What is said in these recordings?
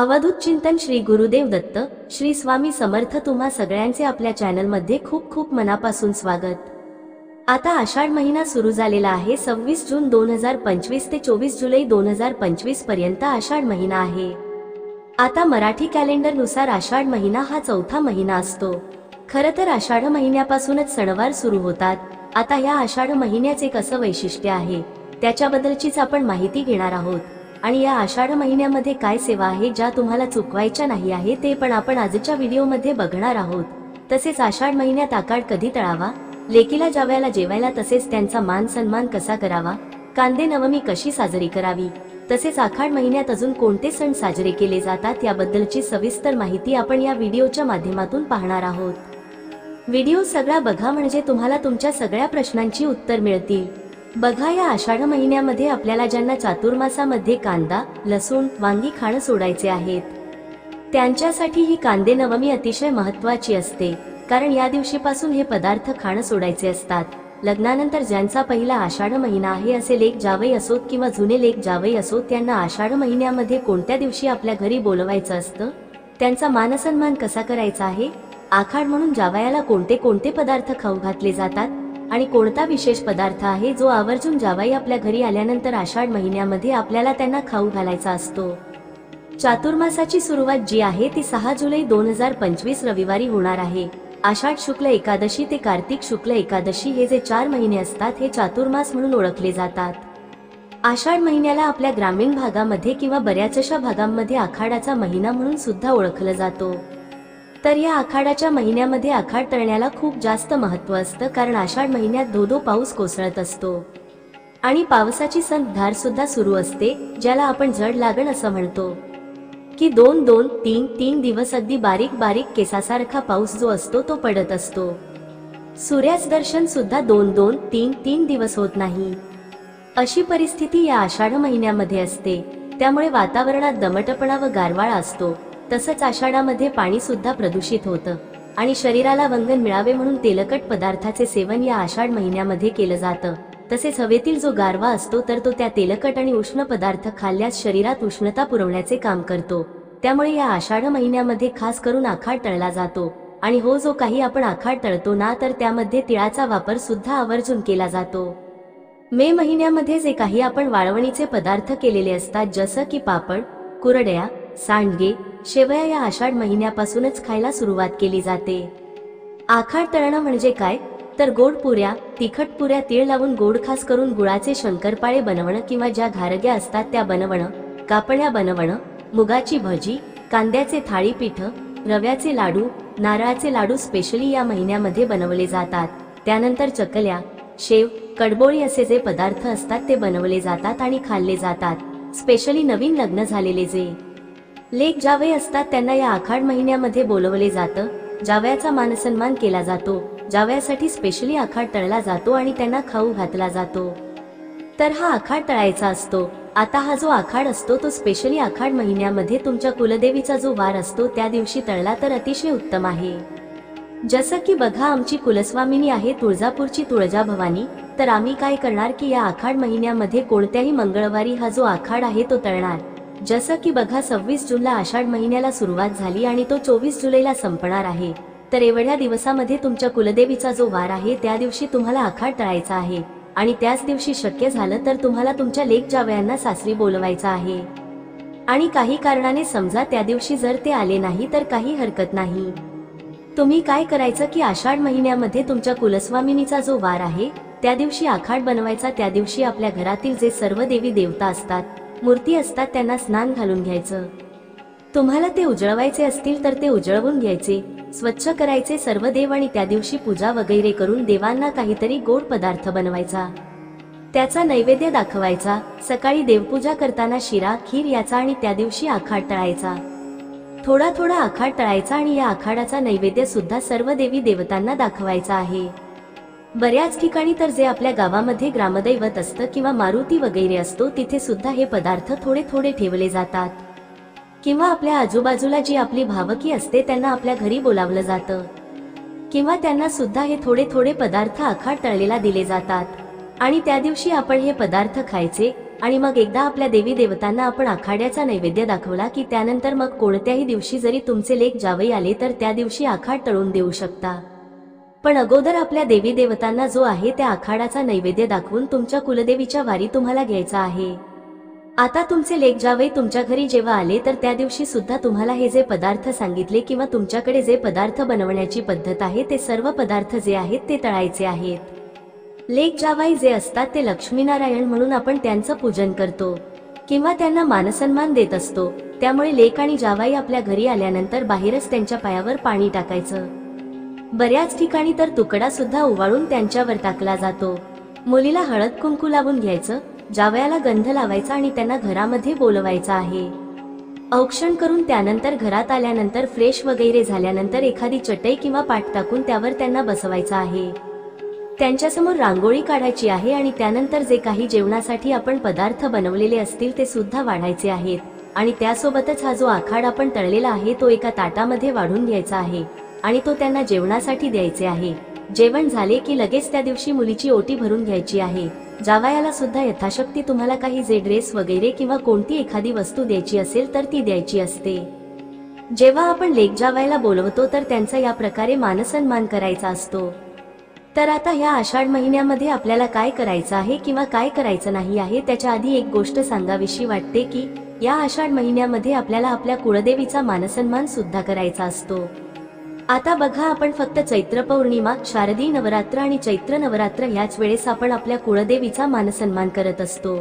अवधूत चिंतन श्री गुरुदेव दत्त श्री स्वामी समर्थ तुम्हा सगळ्यांचे आपल्या चॅनलमध्ये खूप खूप मनापासून स्वागत. आता आषाढ महिना सुरू झालेला आहे सव्वीस जून दोन हजार पंचवीस ते चोवीस जुलै दोन हजार पंचवीसपर्यंत आषाढ महिना आहे. आता मराठी कॅलेंडरनुसार आषाढ महिना हा चौथा महिना असतो. खरं तर आषाढ महिन्यापासूनच सणवार सुरू होतात. आता या आषाढ महिन्याचे एक असं वैशिष्ट्य आहे त्याच्याबद्दलचीच आपण माहिती घेणार आहोत. आणि या आषाढ महिन्यामध्ये काय सेवा आहे ज्या तुम्हाला चुकवायच्या नाही आहे ते पण आपण आजच्या व्हिडिओमध्ये बघणार आहोत. तसेच आषाढ महिन्यात आकाड कधी तळावा? लेकीला जावयाला जेवायला तसेच त्यांचा मान सन्मान कसा करावा? कांदे नवमी कशी साजरी करावी? तसेच आखाड महिन्यात अजून कोणते सण साजरे केले जातात याबद्दलची सविस्तर माहिती आपण या व्हिडिओच्या माध्यमातून पाहणार आहोत. व्हिडिओ सगळा बघा म्हणजे तुम्हाला तुमच्या सगळ्या प्रश्नांची उत्तर मिळतील. बघा या आषाढ महिन्यामध्ये आपल्याला ज्यांना चातुर्मासामध्ये कांदा लसूण वांगी खाणं सोडायचे आहेत त्यांच्यासाठी ही कांदे नवमी अतिशय महत्वाची असते कारण या दिवशीपासून हे पदार्थ खाणं सोडायचे असतात. लग्नानंतर ज्यांचा पहिला आषाढ महिना आहे असे लेख जावई असोत किंवा जुने लेख जावई असोत त्यांना आषाढ महिन्यामध्ये कोणत्या दिवशी आपल्या घरी बोलवायचं असतं? त्यांचा मानसन्मान कसा करायचा आहे? आखाड म्हणून जावयाला कोणते कोणते पदार्थ खाऊ घातले जातात? आणि कोणता विशेष पदार्थ आहे जो आवर्जून जावाई आपल्या घरी आल्यानंतर आषाढ महिन्यामध्ये आपल्याला त्यांना खाऊ घालायचा असतो? चातुर्मासाची सुरुवात जी आहे ती सहा जुलै दोन हजार पंचवीस रविवारी होणार आहे. आषाढ शुक्ल एकादशी ते कार्तिक शुक्ल एकादशी हे जे चार महिने असतात हे चातुर्मास म्हणून ओळखले जातात. आषाढ महिन्याला आपल्या ग्रामीण भागामध्ये किंवा बऱ्याचशा भागांमध्ये आखाडाचा महिना म्हणून सुद्धा ओळखलं जातो. तर या आखाडाच्या महिन्यामध्ये आखाड तळण्याला खूप जास्त महत्त्व असतं कारण आषाढ महिन्यात धोधो पाऊस कोसळत असतो. आणि पावसाची संतधार सुद्धा सुरू असते ज्याला आपण जड लागण असं म्हणतो. की दोन दोन तीन तीन दिवस अगदी बारीक बारीक केसासारखा पाऊस जो असतो तो पडत असतो. सूर्याच दर्शन सुद्धा दोन दोन तीन तीन दिवस होत नाही. अशी परिस्थिती या आषाढ महिन्यामध्ये असते. त्यामुळे वातावरणात दमटपणा व गारवाळा असतो. तसंच आषाढामध्ये पाणी सुद्धा प्रदूषित होतं. आणि शरीराला वंगन मिळावे म्हणून तेलकट पदार्थाचे सेवन या आषाढ महिन्यामध्ये केलं जातं. तसेच हवेतील जो गारवा असतो तर तो त्या तेलकट आणि उष्ण पदार्थ खाल्ल्यास शरीरात उष्णता पुरवण्याचे काम करतो. त्यामुळे या आषाढ महिन्यामध्ये खास करून आखाड तळला जातो. आणि हो जो काही आपण आखाड तळतो ना तर त्यामध्ये तिळाचा वापर सुद्धा आवर्जून केला जातो. मे महिन्यामध्ये जे काही आपण वाळवणीचे पदार्थ केलेले असतात जसं की पापड कुरड्या सांडगे शेवया या आषाढ महिन्यापासूनच खायला सुरुवात केली जाते. आखाड तळणं म्हणजे काय? तर गोड पुऱ्या तिखट पुऱ्या तीळ लावून गोड खास करून गुळाचे शंकरपाळे बनवणं किंवा ज्या घारग्या असतात त्या बनवणं कापड्या बनवणं मुगाची भजी कांद्याचे थाळीपीठ रव्याचे लाडू नारळाचे लाडू स्पेशली या महिन्यामध्ये बनवले जातात. त्यानंतर चकल्या शेव कडबोळी असे जे पदार्थ असतात ते बनवले जातात आणि खाल्ले जातात. स्पेशली नवीन लग्न झालेले जे लेख जावे असतात त्यांना या आखाड महिन्यामध्ये बोलवले जातं. जावयाचा मानसन्मान केला जातो जावयासाठी स्पेशली आखाड तळला जातो आणि त्यांना खाऊ घातला जातो. तर हा आखाड तळायचा असतो. आता हा जो आखाड असतो तो स्पेशली आखाड महिन्यामध्ये तुमच्या कुलदेवीचा जो वार असतो त्या दिवशी तळला तर अतिशय उत्तम आहे. जसं की बघा आमची कुलस्वामिनी आहे तुळजापूरची तुळजा भवानी. तर आम्ही काय करणार की या आखाड महिन्यामध्ये कोणत्याही मंगळवारी हा जो आखाड आहे तो तळणार. जसं की बघा सव्वीस जूनला आषाढ महिन्याला सुरुवात झाली आणि तो चोवीस जुलैला संपणार आहे. तर एवढ्या दिवसामध्ये तुमच्या कुलदेवीचा जो वार आहे त्या दिवशी तुम्हाला आखाड तळायचा आहे. आणि त्याच दिवशी शक्य झालं तर तुम्हाला तुमच्या लेक जावयांना सासरी बोलवायचं आहे. आणि काही कारणाने समजा त्या दिवशी जर ते आले नाही तर काही हरकत नाही. तुम्ही काय करायचं की आषाढ महिन्यामध्ये तुमच्या कुलस्वामिनीचा जो वार आहे त्या दिवशी आखाड बनवायचा त्या दिवशी आपल्या घरातील जे सर्व देवी देवता असतात मूर्ती असतात त्यांना स्नान घालून घ्यायचं. तुम्हाला ते उजळवायचे असतील तर ते उजळवून घ्यायचे. स्वच्छ करायचे सर्व देव आणि त्या दिवशी पूजा वगैरे करून देवांना काहीतरी गोड पदार्थ बनवायचा. त्याचा नैवेद्य दाखवायचा. सकाळी देवपूजा करताना शिरा खीर याचा आणि त्या दिवशी आखाड तळायचा. थोडा थोडा आखाड तळायचा आणि या आखाडाचा नैवेद्य सुद्धा सर्व देवी देवतांना दाखवायचा आहे. बऱ्याच ठिकाणी तर जे आपल्या गावामध्ये ग्रामदैवत असतं किंवा मारुती वगैरे असतो तिथे सुद्धा हे पदार्थ थोडे थोडे ठेवले जातात. किंवा आपल्या आजूबाजूला जी आपली भावकी असते त्यांना आपल्या घरी बोलावलं जातं. किंवा त्यांना सुद्धा हे थोडे थोडे पदार्थ आखाड तळलेला दिले जातात. आणि त्या दिवशी आपण हे पदार्थ खायचे आणि मग एकदा आपल्या देवी देवतांना आपण आखाड्याचा नैवेद्य दाखवला की त्यानंतर मग कोणत्याही दिवशी जरी तुमचे लेख जावई आले तर त्या दिवशी आखाड तळून देऊ शकता. पण अगोदर आपल्या देवी देवतांना जो आहे त्या आखाडाचा नैवेद्य दाखवून तुमच्या कुलदेवीच्या वारी तुम्हाला घ्यायचा आहे. आता तुमचे लेख जावई तुमच्या घरी जेव्हा आले तर त्या दिवशी सुद्धा तुम्हाला हे जे पदार्थ सांगितले किंवा तुमच्याकडे जे पदार्थ बनवण्याची पद्धत आहे ते सर्व पदार्थ जे आहेत ते तळायचे आहेत. लेख जावाई जे असतात ते लक्ष्मीनारायण म्हणून आपण त्यांचं पूजन करतो किंवा त्यांना मानसन्मान देत असतो त्यामुळे लेख आणि जावाई आपल्या घरी आल्यानंतर बाहेरच त्यांच्या पायावर पाणी टाकायचं. बऱ्याच ठिकाणी तर तुकडा सुद्धा उवाळून त्यांच्यावर टाकला जातो. मुलीला हळद कुंकू लावून घ्यायचं जावयाला गंध लावायचा आणि त्यांना घरामध्ये बोलवायचं आहे. औक्षण करून त्यानंतर घरात आल्यानंतर फ्रेश वगैरे झाल्यानंतर एखादी चटई किंवा पाट टाकून त्यावर त्यांना बसवायचं आहे. त्यांच्यासमोर रांगोळी काढायची आहे आणि त्यानंतर जे काही जेवणासाठी आपण पदार्थ बनवलेले असतील ते सुद्धा वाढायचे आहेत. आणि त्यासोबतच हा जो आखाड आपण तळलेला आहे तो एका ताटामध्ये वाढून घ्यायचा आहे. आणि तो त्यांना जेवणासाठी द्यायचे आहे. जेवण झाले की लगेच त्या दिवशी मुलीची ओटी भरून घ्यायची आहे. जावयाला सुद्धा यथाशक्ती तुम्हाला काही जे ड्रेस वगैरे किंवा कोणती एखादी वस्तू द्यायची असेल तर ती द्यायची असते. जेव्हा आपण लेक जावायला बोलवतो तर त्यांचा या प्रकारे मानसन्मान करायचा असतो. तर आता या आषाढ महिन्यामध्ये आपल्याला काय करायचं आहे किंवा काय करायचं नाही आहे त्याच्या आधी एक गोष्ट सांगावीशी वाटते की या आषाढ महिन्यामध्ये आपल्याला आपल्या कुळदेवीचा मानसन्मान सुद्धा करायचा असतो. आता बघा आपण फक्त चैत्र पौर्णिमा शारदी नवरात्र आणि चैत्र नवरात्र ह्याच वेळेस आपण आपल्या कुळदेवीचा मानसन्मान करत असतो.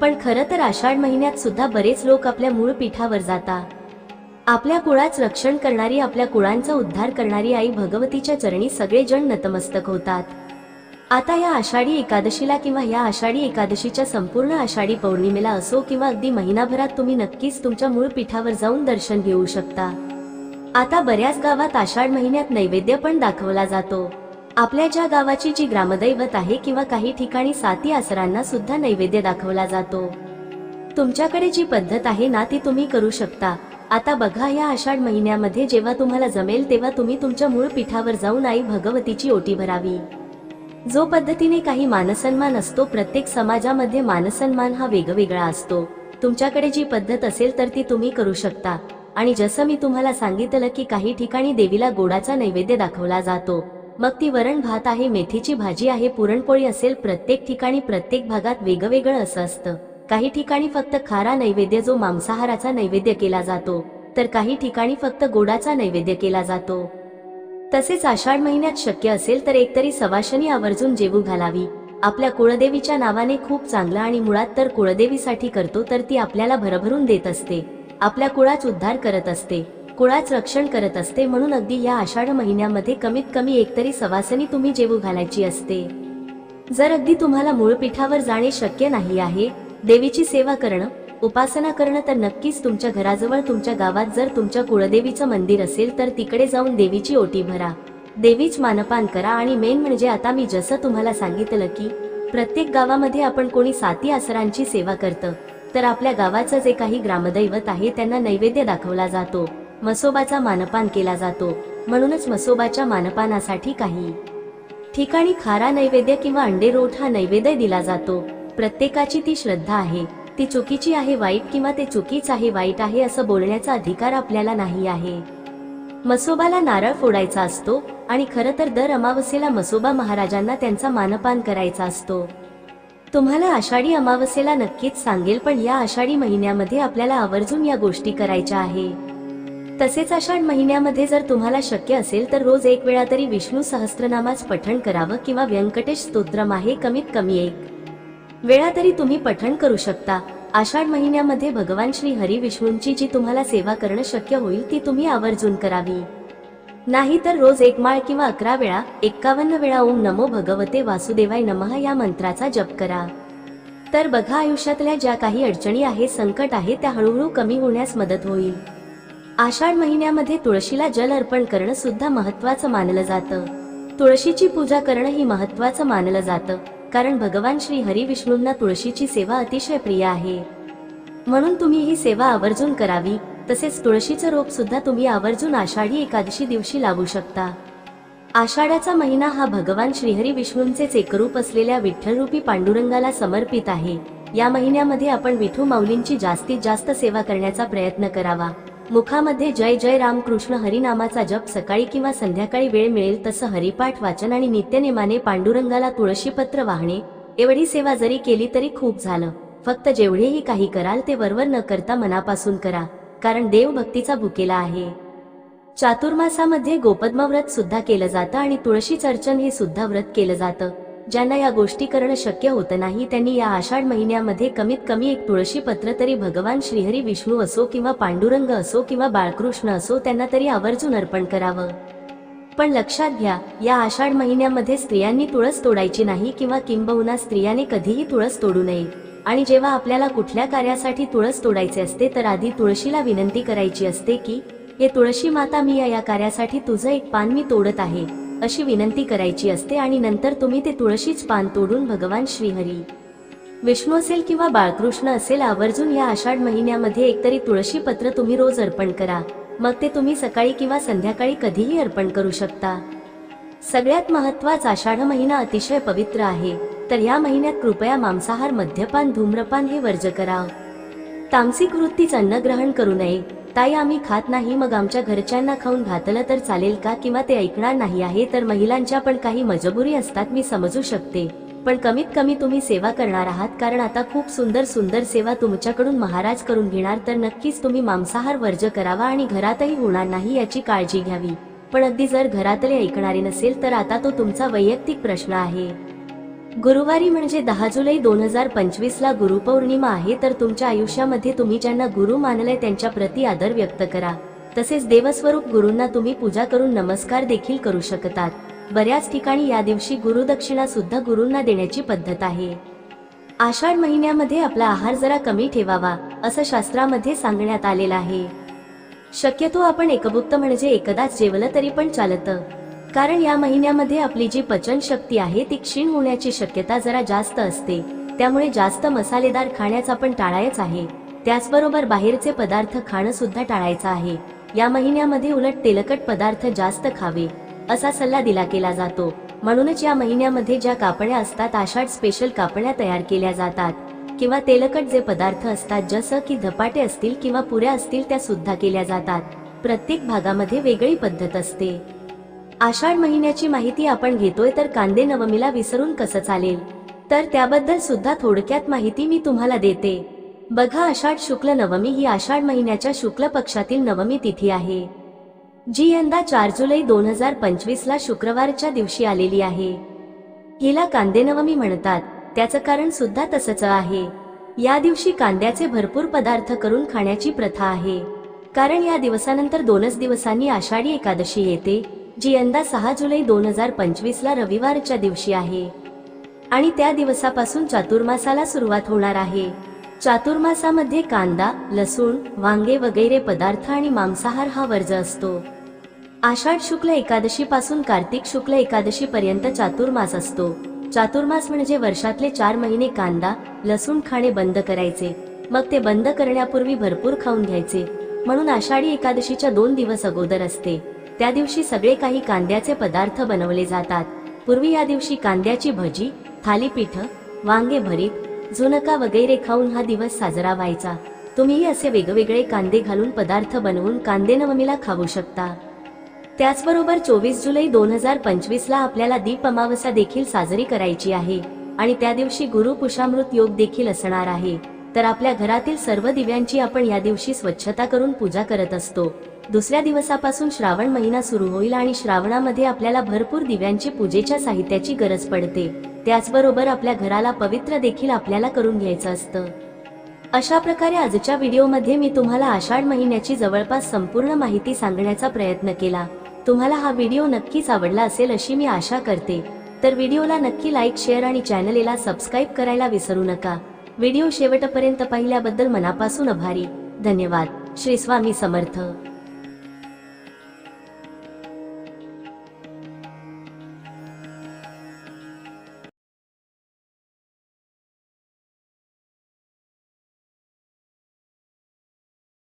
पण खरं तर आषाढ महिन्यात सुद्धा बरेच लोक आपल्या मूळ पीठावर जातात आपल्या कुळाच रक्षण करणारी आपल्या कुळांचा उद्धार करणारी आई भगवतीच्या चरणी सगळे जण नतमस्तक होतात. आता या आषाढी एकादशीला किंवा या आषाढी एकादशीच्या संपूर्ण आषाढी पौर्णिमेला असो किंवा अगदी महिनाभरात तुम्ही नक्कीच तुमच्या मूळ पीठावर जाऊन दर्शन घेऊ शकता. आता बऱ्याच गावात आषाढ महिन्यात नैवेद्य पण दाखवला जातो. आपल्या ज्या गावाची जी ग्रामदैवत आहे किंवा काही ठिकाणी साती आसरांना सुद्धा नैवेद्य दाखवला जातो. तुमच्याकडे जी पद्धत आहे ना ती तुम्ही करू शकता. आता बघा या आषाढ महिन्यामध्ये जेव्हा तुम्हाला जमेल तेव्हा तुम्ही तुमच्या मूळ पीठावर जाऊन आई भगवतीची ओटी भरावी. जो पद्धतीने काही मानसन्मान असतो प्रत्येक समाजामध्ये मानसन्मान हा वेगवेगळा असतो. तुमच्याकडे जी पद्धत असेल तर ती तुम्ही करू शकता. आणि जसं मी तुम्हाला सांगितलं की काही ठिकाणी देवीला गोडाचा नैवेद्य दाखवला जातो मग ती वरण भात आहे मेथीची भाजी आहे पुरणपोळी असेल प्रत्येक ठिकाणी प्रत्येक भागात वेगवेगळं असं असतं. काही ठिकाणी फक्त खारा नैवेद्य जो मांसाहाराचा नैवेद्य केला जातो तर काही ठिकाणी फक्त गोडाचा नैवेद्य केला जातो. तसेच आषाढ महिन्यात शक्य असेल तर एकतरी सवाशनी आवर्जून जेवू घालावी. आपल्या कुळदेवीच्या नावाने खूप चांगलं आणि मुळात तर कुळदेवीसाठी करतो तर ती आपल्याला भरभरून देत असते. आपल्या कुळाच उद्धार करत असते. कुळाच रक्षण करत असते म्हणून अगदी या आषाढ महिन्यामध्ये कमीत कमी एकतरी सवासनी तुम्ही जेवू घालायची असते. जर अगदी तुम्हाला मूळ पीठावर जाणे शक्य नाही आहे देवीची सेवा करणं उपासना करणं तर नक्कीच तुमच्या घराजवळ तुमच्या गावात जर तुमच्या कुळदेवीचं मंदिर असेल तर तिकडे जाऊन देवीची ओटी भरा. देवीच मानपान करा आणि मेन म्हणजे आता मी जसं तुम्हाला सांगितलं की प्रत्येक गावामध्ये आपण कोणी साती आसरांची सेवा करतं. तर आपल्या गावाचं जे काही ग्रामदैवत आहे त्यांना नैवेद्य दाखवला जातो. मसोबाचा मानपान केला जातो. म्हणूनच मसोबाच्या मानपानासाठी काही ठिकाणी खारा नैवेद्य किंवा अंडे रोट हा नैवेद्य दिला जातो. प्रत्येकाची ती श्रद्धा आहे. ती चुकीची आहे वाईट किंवा ते चुकीच आहे वाईट आहे असं बोलण्याचा अधिकार आपल्याला नाही आहे. मसोबाला नारळ फोडायचा असतो आणि खरं तर दर अमावस्येला मसोबा महाराजांना त्यांचा मानपान करायचा असतो. तुम्हाला आषाढी अमावस्येला नक्कीच सांगेल पण या आषाढी महिन्यामध्ये आपल्याला आवर्जून या गोष्टी करायच्या आहे. तसेच आषाढ महिन्यामध्ये जर तुम्हाला शक्य असेल तर रोज एक वेळा तरी विष्णू सहस्त्रनामाच पठण करावं किंवा व्यंकटेश स्तोत्रम आहे कमीत कमी एक. वेळा तरी तुम्ही पठण करू शकता. आषाढ महिन्यामध्ये भगवान श्री हरी विष्णूंची जी तुम्हाला सेवा करणं शक्य होईल ती तुम्ही आवर्जून करावी. नाही तर रोज एक माळ किंवा अकरा वेळा एक्कावन्न वेळा ओम नमो भगवते वासुदेवाय नमः या मंत्राचा जप करा. तर बघा आयुष्यातल्या ज्या काही अडचणी आहे संकट आहे त्या हळूहळू कमी होण्यास मदत होईल. आषाढ महिन्यामध्ये तुळशीला जल अर्पण करणं सुद्धा महत्वाचं मानलं जातं. तुळशीची पूजा करणं ही महत्वाचं मानलं जातं कारण भगवान श्री हरी विष्णूंना तुळशीची सेवा अतिशय प्रिय आहे. म्हणून तुम्ही ही सेवा आवर्जून करावी. तसेच तुळशीचं रोप सुद्धा तुम्ही आवर्जून आषाढी एकादशी दिवशी लावू शकता. आषाढाचा महिना हा भगवान श्रीहरी विष्णूंचेच एकरूप असलेल्या विठ्ठलरूपी पांडुरंगाला समर्पित आहे. या महिन्यामध्ये आपण विठू माऊलींची जास्तीत जास्त सेवा करण्याचा प्रयत्न करावा. मुखामध्ये जय जय रामकृष्ण हरिनामाचा जप सकाळी किंवा संध्याकाळी वेळ मिळेल तसं हरिपाठ वाचन आणि नित्यनेमाने पांडुरंगाला तुळशीपत्र वाहणे एवढी सेवा जरी केली तरी खूप झालं. फक्त जेवढेही काही कराल ते वरवर न करता मनापासून करा. कारण देव भक्तीचा भुकेला आहे. चातुर्मासामध्ये गोपद्म व्रत सुद्धा केलं जातं आणि तुळशी चर्चन हे सुद्धा व्रत केलं जातं. ज्यांना या गोष्टी करणं शक्य होत नाही त्यांनी या आषाढ महिन्यामध्ये कमीत कमी एक तुळशी पत्र तरी भगवान श्रीहरी विष्णू असो किंवा पांडुरंग असो किंवा बाळकृष्ण असो त्यांना तरी आवर्जून अर्पण करावं. पण लक्षात घ्या या आषाढ महिन्यामध्ये स्त्रियांनी तुळस तोडायची नाही किंवा किंबहुना स्त्रियाने कधीही तुळस तोडू नये. आणि जेव्हा आपल्याला कुठल्या कार्यासाठी तुळस तोडायचे असते तर आधी तुळशीला विनंती करायची असते की हे तुळशी माता मी या- कार्यासाठी तुझं एक पान मी तोडत आहे अशी विनंती करायची असते आणि नंतर तुम्ही ते तुळशीच पान तोडून भगवान श्रीहरी. विष्णू असेल किंवा बाळकृष्ण असेल आवर्जून या आषाढ महिन्यामध्ये एकतरी तुळशी पत्र तुम्ही रोज अर्पण करा. मग ते तुम्ही सकाळी किंवा संध्याकाळी कधीही अर्पण करू शकता. सगळ्यात महत्त्वाचा आषाढ महिना अतिशय पवित्र आहे. तर या महिन्यात कृपया मांसाहार मद्यपान धूम्रपान हे वर्ज करा. तामसिक वृत्तीच अन्न ग्रहण करू नये. ताई आम्ही खात नाही मग आमच्या घरच्यांना खाऊन घातलं तर चालेल का किंवा ते ऐकणार नाही आहे तर महिलांच्या पण काही मजबुरी असतात मी समजू शकते. पण कमीत कमी तुम्ही सेवा करणार आहात कारण आता खूप सुंदर सुंदर सेवा तुमच्याकडून महाराज करून घेणार तर नक्कीच तुम्ही मांसाहार वर्ज करावा आणि घरातही होणार नाही याची काळजी घ्यावी. पण अगदी जर घरातले ऐकणारे नसेल तर आता तो तुमचा वैयक्तिक प्रश्न आहे. गुरुवारी म्हणजे दहा जुलै दोन हजार पंचवीस ला गुरुपौर्णिमा आहे तर तुमच्या आयुष्यामध्ये तुम्ही ज्यांना गुरु मानलंय त्यांच्या प्रति आदर व्यक्त करा. तसेच देवस्वरूप गुरूंना तुम्ही पूजा करून नमस्कार देखील करू शकतात. बऱ्याच ठिकाणी या दिवशी गुरुदक्षिणा सुद्धा गुरूंना देण्याची पद्धत आहे. आषाढ महिन्यामध्ये आपला आहार जरा कमी ठेवावा असं शास्त्रामध्ये सांगण्यात आलेलं आहे. शक्यतो आपण एकभुक्त म्हणजे एकदाच जेवलं तरी पण चालतं. कारण या महिन्यामध्ये आपली जी पचन शक्ती आहे ती क्षीण होण्याची शक्यता जरा जास्त असते. त्यामुळे जास्त मसालेदार खाण्याचा पण टाळायच आहे. त्याचबरोबर बाहेरचे पदार्थ खाणं सुद्धा टाळायचं आहे. या महिन्यामध्ये उलट तेलकट पदार्थ जास्त खावे असा सल्ला दिला केला जातो. म्हणूनच या महिन्यामध्ये ज्या कापण्या असतात आषाढ स्पेशल कापण्या तयार केल्या जातात. किंवा तेलकट जे पदार्थ असतात जसं की धपाटे असतील किंवा पुऱ्या असतील त्या सुद्धा केल्या जातात. प्रत्येक भागामध्ये वेगळी पद्धत असते. आषाढ महिन्याची माहिती आपण घेतोय तर कांदे नवमीला विसरून कसं चालेल? तर त्याबद्दल सुद्धा थोडक्यात माहिती मी तुम्हाला देते. बघा आषाढ शुक्ल नवमी ही आषाढ महिन्याच्या शुक्ल पक्षातील नवमी तिथी आहे. जी यंदा चार जुलै दोन हजार पंचवीस ला शुक्रवारच्या दिवशी आलेली आहे. हिला कांदे नवमी म्हणतात. त्याचं कारण सुद्धा तसंच आहे. या दिवशी कांद्याचे भरपूर पदार्थ करून खाण्याची प्रथा आहे. कारण या दिवसानंतर दोनच दिवसांनी आषाढी एकादशी येते. जी यंदा सहा जुलै दोन हजार पंचवीस ला रविवारच्या दिवशी आहे. आणि त्या दिवसापासून चातुर्मासाला सुरुवात होणार आहे. चातुर्मासामध्ये कांदा लसूण वांगे वगैरे पदार्थ आणि मांसाहार हा वर्ज असतो. आषाढ शुक्ल एकादशी पासून कार्तिक शुक्ल एकादशी पर्यंत चातुर्मास असतो. चातुर्मास म्हणजे वर्षातले चार महिने कांदा लसूण खाणे बंद करायचे. मग ते बंद करण्यापूर्वी भरपूर खाऊन घ्यायचे. म्हणून आषाढी एकादशीच्या दोन दिवस अगोदर असते. त्या दिवशी सगळे काही कांद्याचे पदार्थ बनवले जातात. पूर्वी या दिवशी कांद्याची भजी थालीपीठ वांगे भरीत झुणका वगैरे खाऊन हा दिवस साजरा व्हायचा. तुम्हीही असे वेगवेगळे कांदे घालून पदार्थ बनवून कांदे नवमीला खाऊ शकता. त्याचबरोबर चोवीस जुलै दोन हजार पंचवीस ला आपल्याला दीप अमावस्या देखील साजरी करायची आहे. आणि त्या दिवशी गुरु पुषामृत योग देखील असणार आहे. तर आपल्या घरातील सर्व दिव्यांची आपण या दिवशी स्वच्छता करून पूजा करत असतो. दुसऱ्या दिवसापासून श्रावण महिना सुरू होईल आणि श्रावणामध्ये आपल्याला भरपूर दिव्यांची पूजेच्या साहित्याची गरज पडते. त्याचबरोबर आपल्या घराला पवित्र देखील आपल्याला करून घ्यायचं असतं. अशा प्रकारे आजच्या व्हिडिओमध्ये मी तुम्हाला आषाढ महिन्याची जवळपास संपूर्ण माहिती सांगण्याचा प्रयत्न केला. तुम्हाला हा व्हिडिओ नक्कीच आवडला असेल अशी मी आशा करते. तर व्हिडिओला नक्की लाईक शेअर आणि चॅनलला सबस्क्राईब करायला विसरू नका. व्हिडिओ शेवटपर्यंत पाहिल्याबद्दल मनापासून आभारी. धन्यवाद. श्री स्वामी समर्थ.